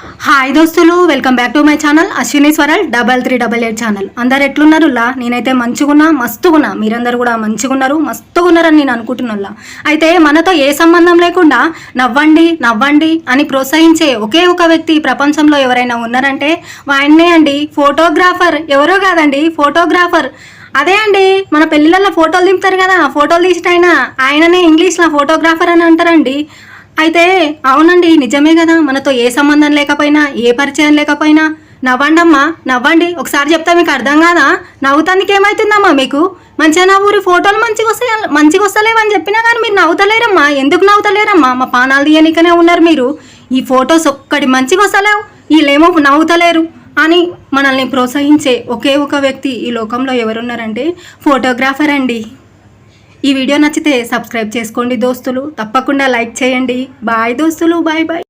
Hi దోస్తులు. Welcome back to my channel Ashwini స్వరల్ double three double eight channel అందరు ఎట్లున్నారులా నేనైతే మంచిగున్నా మస్తుగున్నా. మీరందరూ కూడా మంచిగున్నారు మస్తుగున్నారని నేను అనుకుంటున్నా అయితే మనతో ఏ సంబంధం లేకుండా నవ్వండి నవ్వండి అని ప్రోత్సహించే ఒకే ఒక వ్యక్తి ప్రపంచంలో ఎవరైనా ఉన్నారంటే వాడినే అండి. ఫోటోగ్రాఫర్ ఎవరో కాదండి ఫోటోగ్రాఫర్ అదే అండి మన పెళ్ళిళ్ళలో ఫోటోలు దింపుతారు కదా ఫోటోలు తీసిన ఆయన ఆయననే ఇంగ్లీష్లో ఫోటోగ్రాఫర్ అని అంటారండి. అయితే అవునండి నిజమే కదా. మనతో ఏ సంబంధం లేకపోయినా ఏ పరిచయం లేకపోయినా. నవ్వండమ్మా నవ్వండి. ఒకసారి చెప్తే మీకు అర్థం కాదా? నవ్వుతానికి ఏమవుతుందమ్మా మీకు? మంచిగా నవ్వురి ఫోటోలు మంచిగా వస్తాయి? మంచిగా వస్తలేవని చెప్పినా కానీ మీరు నవ్వుతలేరమ్మా. ఎందుకు నవ్వుతలేరమ్మా? మా పానాలు తీయనికనే ఉన్నారు మీరు. ఈ ఫొటోస్ ఒక్కటి మంచిగా వస్తలేవు. వీళ్ళేమో నవ్వుతలేరు అని మనల్ని ప్రోత్సహించే ఒకే ఒక వ్యక్తి ఈ లోకంలో ఎవరున్నారంటే ఫోటోగ్రాఫర్ అండి. ఈ వీడియో నచ్చితే సబ్స్క్రైబ్ చేసుకోండి దోస్తులు. తప్పకుండా లైక్ చేయండి. బాయ్ దోస్తులు. Bye bye.